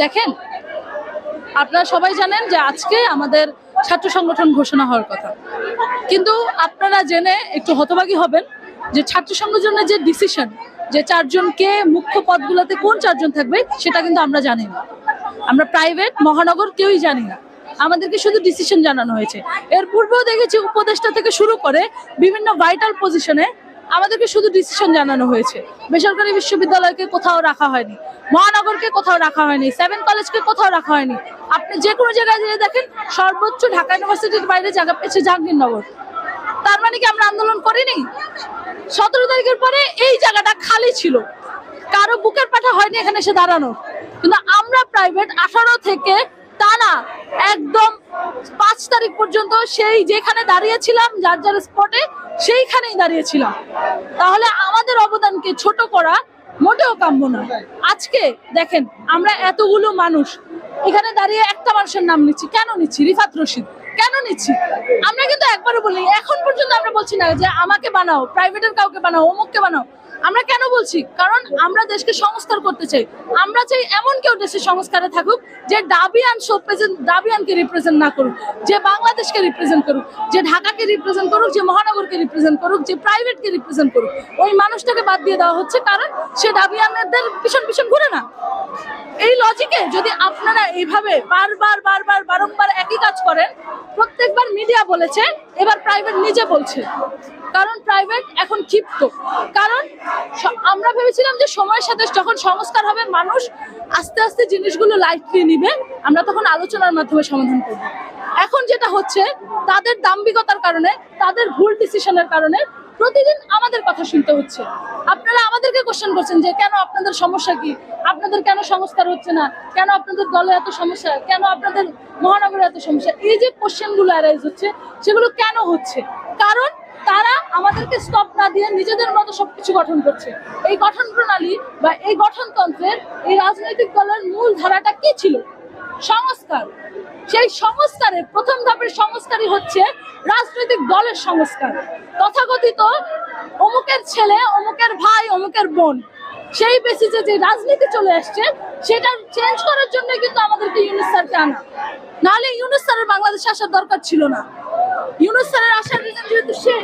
দেখেন, আপনারা সবাই জানেন যে আজকে আমাদের ছাত্র সংগঠন ঘোষণা হওয়ার কথা। কিন্তু আপনারা জেনে একটু হতবাগী হবেন যে ছাত্র সংগঠনের যে ডিসিশন যে চারজনকে মুখ্য পদগুলোতে কোন চারজন থাকবে, সেটা কিন্তু আমরা জানি না। আমরা প্রাইভেট মহানগর কেউই জানি না। আমাদেরকে শুধু ডিসিশন জানানো হয়েছে। এর পূর্বেও দেখেছি উপদেষ্টা থেকে শুরু করে বিভিন্ন ভাইটাল পজিশনে আমাদেরকে শুধু ডিসিশন জানানো হয়েছে। বেসরকারি বিশ্ববিদ্যালয়কে কোথাও রাখা হয়নি, মহানগরকে কোথাও রাখা হয়নি সেভেন কলেজকে কোথাও রাখা হয়নি। আপনি যে কোনো জায়গায় যেয়ে দেখেন, সর্বোচ্চ ঢাকা ইউনিভার্সিটির বাইরে জায়গা পেয়েছে জাহাঙ্গীরনগর। তার মানে কি আমরা আন্দোলন করিনি? সতেরো তারিখের পরে এই জায়গাটা খালি ছিল। কারও বুকের পাঠা হয়নি এখানে এসে দাঁড়ানো কিন্তু আমরা প্রাইভেট আঠারো থেকে টানা একদম পাঁচ তারিখ পর্যন্ত সেই যেখানে দাঁড়িয়েছিলাম, যার যার স্পটে সেইখানেই দাঁড়িয়েছিলাম। তাহলে আমাদের অবদানকে ছোট করা মোটেও কাম্য নয় আজকে দেখেন, আমরা এতগুলো মানুষ, এখানে দাঁড়িয়ে একটা মানুষের নাম নিচ্ছি। কেন নিচ্ছি? রিফাত রশিদ। কেন নিচ্ছি? আমরা কিন্তু একবারও বলি এখন পর্যন্ত আমরা বলছি না যে আমাকে বানাও প্রাইভেটের কাউকে বানাও, অমুককে বানাও। আমরা কেন বলছি? কারণ আমরা দেশকে সংস্কার করতে চাই। আমরা চাই এমন কেউ দেশের সংস্কারে থাকুক, যে ডাবিয়ান প্রেজেন্ট ডাবিয়ানকে রিপ্রেজেন্ট না করুক, যে বাংলাদেশকে রিপ্রেজেন্ট করুক, যে ঢাকাকে রিপ্রেজেন্ট করুক, যে মহানগরকে রিপ্রেজেন্ট করুক, যে প্রাইভেটকে রিপ্রেজেন্ট করুক। ওই মানুষটাকে বাদ দিয়ে দেওয়া হচ্ছে কারণ সে ডাবিয়ানদের পিছন পিছন ঘুরে না। এই লজিকে যদি আপনারা এইভাবে বারবার বারবার, বারংবার একই কাজ করেন, প্রত্যেকবার মিডিয়া বলেছে, এবার প্রাইভেট নিজে বলছে। কারণ প্রাইভেট এখন ক্ষিপ্ত। কারণ আমরা ভেবেছিলাম যে সময়ের সাথে যখন সংস্কার হবে, মানুষ আস্তে আস্তে জিনিসগুলো লাইটলি নিবে, আমরা তখন আলোচনার মাধ্যমে সমাধান করব। এখন যেটা হচ্ছে, তাদের দাম্ভিকতার কারণে, তাদের ভুল ডিসিশনের কারণে প্রতিদিন আমাদের কথা শুনতে হচ্ছে। আপনারা আমাদেরকে কোশ্চেন করছেন যে কেন আপনাদের সমস্যা কি? আপনাদের কেন সংস্কার হচ্ছে না? কেন আপনাদের দলে এত সমস্যা? কেন আপনাদের মহানগরে এত সমস্যা? এই যে কোশ্চেনগুলো অ্যারাইজ হচ্ছে, সেগুলো কেন হচ্ছে? কারণ তারা আমাদেরকে স্টপ না দিয়ে নিজেদের মতো সবকিছু গঠন করছে। এই গঠন প্রণালী বা এই গঠনতন্ত্রের এই রাজনৈতিক দলের মূল ধারাটা কি ছিল? সংস্কার। সেই সংস্কারের প্রথম ধাপের সংস্কারই হচ্ছে রাজনৈতিক দলের সংস্কার। তথাকথিত অমুকের ছেলে, অমুকের ভাই, অমুকের বোন, সেই বেসিসে যে রাজনীতি চলে আসছে, সেটা চেঞ্জ করার জন্য কিন্তু আমাদেরকে ইউনুস স্যারকে আনা। নাহলে ইউনুস স্যারের বাংলাদেশে আসার দরকার ছিল না। ইউনুস স্যারের আসার reason যেহেতু সে